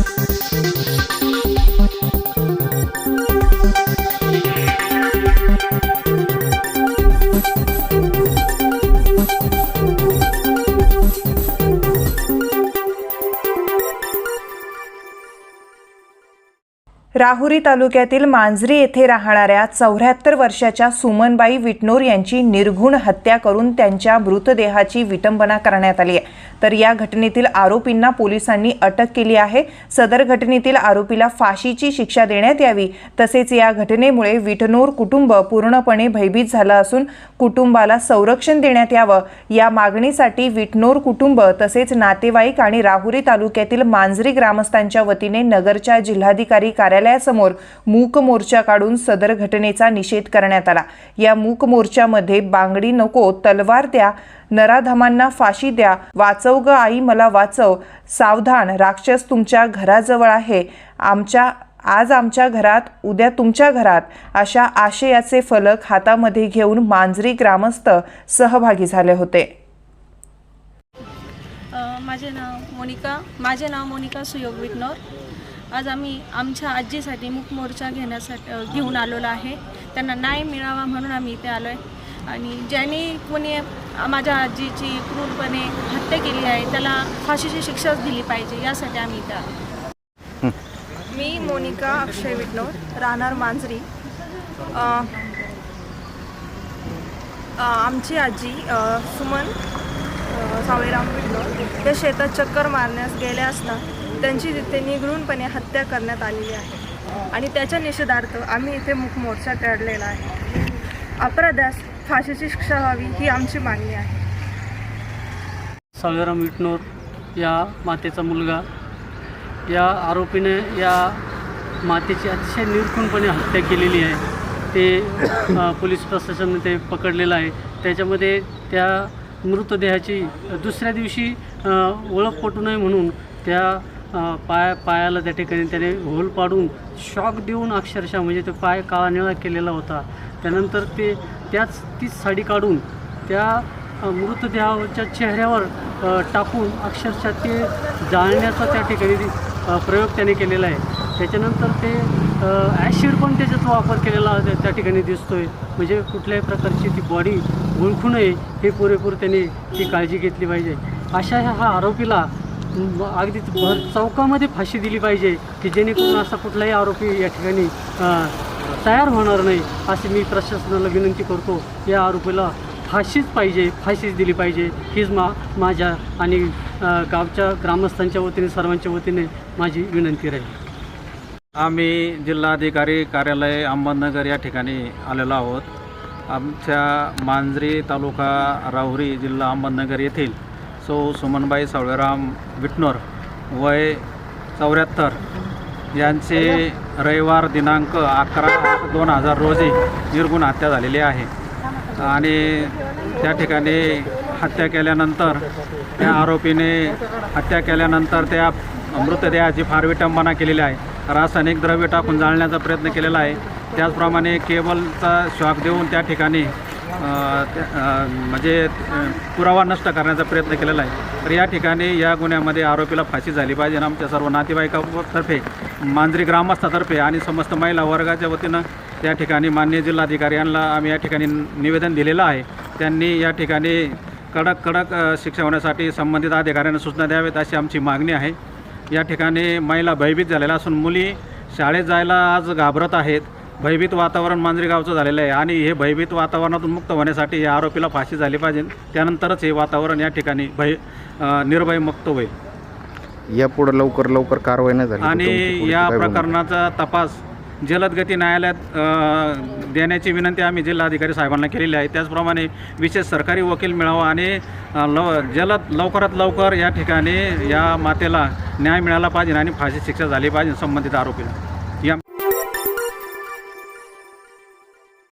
Thank you. Rahuri तालुक्यातील मांजरी येथे राहणाऱ्या चौऱ्याहत्तर वर्षाच्या सुमनबाई विटनोर यांची निर्घुण हत्या करून त्यांच्या मृतदेहाची विटंबना करण्यात आली आहे. तर या घटनेतील आरोपींना पोलिसांनी अटक केली आहे. सदर घटनेतील आरोपीला फाशीची शिक्षा देण्यात यावी. तसेच या घटनेमुळे विटनोर कुटुंब पूर्णपणे भयभीत झालं असून कुटुंबाला संरक्षण देण्यात यावं. या मागणीसाठी विटनोर कुटुंब तसेच नातेवाईक आणि राहुरी तालुक्यातील मांजरी ग्रामस्थांच्या वतीने नगरच्या जिल्हाधिकारी कार्यालयासमोर मूक मोर्चा काढून सदर घटनेचा निषेध करण्यात आला. या मूक मोर्चामध्ये बांगडी नको तलवार द्या नराधमांना फाशी द्या वाचव ग आई मला वाचव सावधान राक्षस तुमच्या घराजवळ आहे आमच्या आज आमच्या घरात उद्या तुमच्या घरात अशा आशयाचे फलक हातामध्ये घेऊन मांजरी ग्रामस्थ सहभागी झाले होते. माझे नाव मोनिका माझे नाव मोनिका सुयोग विटनोर. आज आम्ही आमच्या आजीसाठी मुखमोर्चा घेण्यासाठी घेऊन आलेलो आहे. त्यांना न्याय मिळावा म्हणून आम्ही इथे आलो आहे आणि ज्यांनी कोणी माझ्या आजीची क्रूरपणे हत्या केली आहे त्याला फाशीची शिक्षाच दिली पाहिजे यासाठी आम्ही इथे आलो मी मोनिका अक्षय विटनोर राहणार मांजरी. आमची आजी सुमन अ, सावळीराम विटनोर ते शेतात चक्कर मारण्यास गेले असता त्यांची तिथे निगळूनपणे हत्या करण्यात आलेली आहे. आणि त्याच्या निषेधार्थ आम्ही इथे मुख मोर्चा काढलेला आहे. अपराधास फाशीची शिक्षा व्हावी ही आमची मागणी आहे. सावळेराम विटनोर या मातेचा मुलगा. या आरोपीने या मातेची अतिशय निर्खुणपणे हत्या केलेली आहे. ते पोलीस प्रशासनाने ते पकडलेलं आहे. त्याच्यामध्ये त्या मृतदेहाची दुसऱ्या दिवशी ओळख पटू नये म्हणून त्या पाय पायाला त्या ठिकाणी त्याने होल पाडून शॉक देऊन अक्षरशः म्हणजे तो पाय काळा निळा केलेला होता. त्यानंतर ते त्याच तीच साडी काढून त्या मृतदेहाच्या चेहऱ्यावर टाकून अक्षरशः ते जाळण्याचा त्या ठिकाणी प्रयोग त्याने केलेला आहे. त्याच्यानंतर ते ॲशिड पण त्याच्यात वापर केलेला त्या- ठिकाणी दिसतो आहे म्हणजे कुठल्याही प्रकारची ती बॉडी ओळखू नये हे पुरेपूर त्याने ती काळजी घेतली पाहिजे. अशा ह्या हा आरोपीला अगदीच अगदी भर चौकामध्ये फाशी दिली पाहिजे की जेणेकरून असा कुठलाही आरोपी या ठिकाणी तयार होणार नाही अशी मी प्रशासनाला विनंती करतो. या आरोपीला फाशीच पाहिजे फाशीच दिली पाहिजे. हीच मा माझ्या आणि गावच्या ग्रामस्थांच्या वतीने सर्वांच्या वतीने माझी विनंती राहील. आम्ही जिल्हाधिकारी कार्यालय अहमदनगर या ठिकाणी आलेलो आहोत. आमच्या मांजरी तालुका राहुरी जिल्हा अहमदनगर येथील सो सुमनबाई सावळेराम विटनोर वय चौऱ्याहत्तर. यांचे रविवार दिनांक अकरा दोन हजार रोजी निर्गुण हत्या झालेली आहे. आणि त्या ठिकाणी हत्या केल्यानंतर त्या आरोपीने हत्या केल्यानंतर त्या मृतदेहाची फार विटंबना केलेली आहे. रासायनिक द्रव्य टाकून जाळण्याचा प्रयत्न केलेला आहे. त्याचप्रमाणे केबलचा शॉक देऊन त्या ठिकाणी म्हणजे पुरावा नष्ट करण्याचा प्रयत्न केलेला आहे. तर या ठिकाणी या गुन्ह्यामध्ये आरोपीला फाशी झाली पाहिजे आणि आमच्या सर्व नातेवाईकातर्फे मांजरी ग्रामस्थातर्फे आणि समस्त महिला वर्गाच्या वतीनं त्या ठिकाणी मान्य जिल्हाधिकारी यांना आम्ही या ठिकाणी निवेदन दिलेलं आहे. त्यांनी या ठिकाणी कडक कडक शिक्षा होण्यासाठी संबंधित अधिकाऱ्यांना सूचना द्याव्यात अशी आमची मागणी आहे. या ठिकाणी महिला भयभीत झालेल्या असून मुली शाळेत जायला आज घाबरत आहेत. भयभीत वातावरण मांजरी गावचं झालेलं आहे. आणि हे भयभीत वातावरणातून मुक्त होण्यासाठी या आरोपीला फाशी झाली पाहिजे. त्यानंतरच हे वातावरण या ठिकाणी भय निर्भय मुक्त होईल. यापुढे लवकर लवकर कारवाई नाही झाली. आणि या? प्रकरणाचा तपास जलदगती न्यायालयात देण्याची विनंती आम्ही जिल्हाधिकारी साहेबांना केलेली आहे. त्याचप्रमाणे विशेष सरकारी वकील मिळावा आणि लव जलद लवकरात लवकर या ठिकाणी या मातेला न्याय मिळाला पाहिजे आणि फाशी शिक्षा झाली पाहिजे संबंधित आरोपीला.